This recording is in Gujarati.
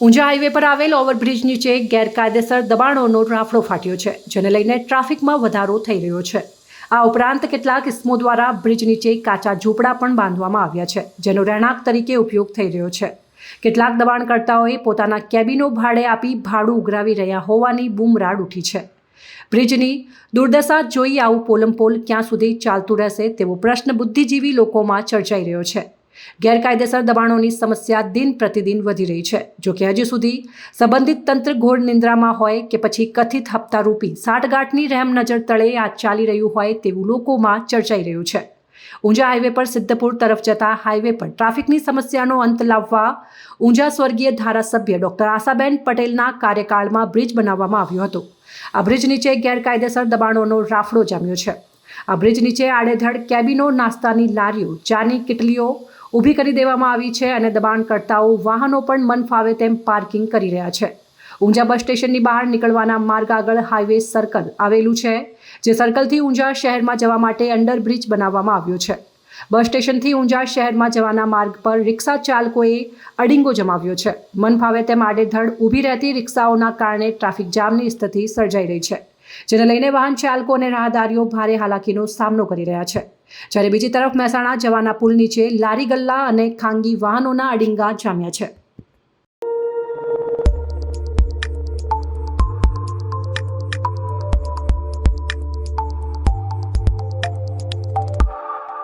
ઊંઝા હાઈવે પર આવેલ ઓવરબ્રિજ નીચે ગેરકાયદેસર દબાણોનો રાફડો ફાટ્યો છે, જેને લઈને ટ્રાફિકમાં વધારો થઈ રહ્યો છે. આ ઉપરાંત કેટલાક ઇસમો દ્વારા બ્રિજ નીચે કાચા ઝૂંપડા પણ બાંધવામાં આવ્યા છે, જેનો રહેણાંક તરીકે ઉપયોગ થઈ રહ્યો છે. કેટલાક દબાણકર્તાઓએ પોતાના કેબિનો ભાડે આપી ભાડું ઉઘરાવી રહ્યા હોવાની બૂમરાડ ઉઠી છે. બ્રિજની દુર્દશા જોઈ આવું પોલમપોલ ક્યાં સુધી ચાલતું રહેશે તેવો પ્રશ્ન બુદ્ધિજીવી લોકોમાં ચર્ચાઈ રહ્યો છે. ગેરકાયદેસર દબાણોની સમસ્યા દિન પ્રતિદિન વધી રહી છે. જો કે હજી સુધી સંબંધિત તંત્ર ઘોર નિંદ્રામાં હોય કે પછી કથિત હપ્તારૂપી સાઠગાંઠની રહેમ નજર તળે આ ચાલી રહ્યું હોય તેવું લોકોમાં ચર્ચાઈ રહ્યું છે. ઊંઝા હાઈવે પર સિદ્ધપુર તરફ જતા હાઈવે પર ટ્રાફિકની સમસ્યાનો અંત લાવવા ઊંઝા સ્વર્ગીય ધારાસભ્ય ડોક્ટર આશાબેન પટેલના કાર્યકાળમાં બ્રિજ બનાવવામાં આવ્યો હતો. આ બ્રિજ નીચે ગેરકાયદેસર દબાણોનો રાફડો જામ્યો છે. આ બ્રિજ નીચે આડેધડ કેબિનો નાસ્તાની લારીઓ, ચાની કિટલીઓ ઊભી કરી દેવામાં આવી છે અને દબાણકર્તાઓ વાહનો પણ મન ફાવે તેમ પાર્કિંગ કરી રહ્યા છે. ઊંઝા બસ સ્ટેશનની બહાર નીકળવાના માર્ગ આગળ હાઈવે સર્કલ આવેલું છે, જે સર્કલથી ઊંઝા શહેરમાં જવા માટે અંડરબ્રિજ બનાવવામાં આવ્યો છે. બસ સ્ટેશનથી ઊંઝા શહેરમાં જવાના માર્ગ પર રિક્ષા ચાલકોએ અડિંગો જમાવ્યો છે. મન ફાવે તેમ આડેધડ ઊભી રહેતી રિક્ષાઓના કારણે ટ્રાફિક જામની સ્થિતિ સર્જાઈ રહી છે. જેને લઈને વાહન ચાલકો અને રાહદારીઓ ભારે હાલાકીનો સામનો કરી રહ્યા છે. જ્યારે બીજી તરફ મહેસાણા જવાના પુલ નીચે લારી ગલ્લા અને ખાનગી વાહનોના અડિંગા જામ્યા છે.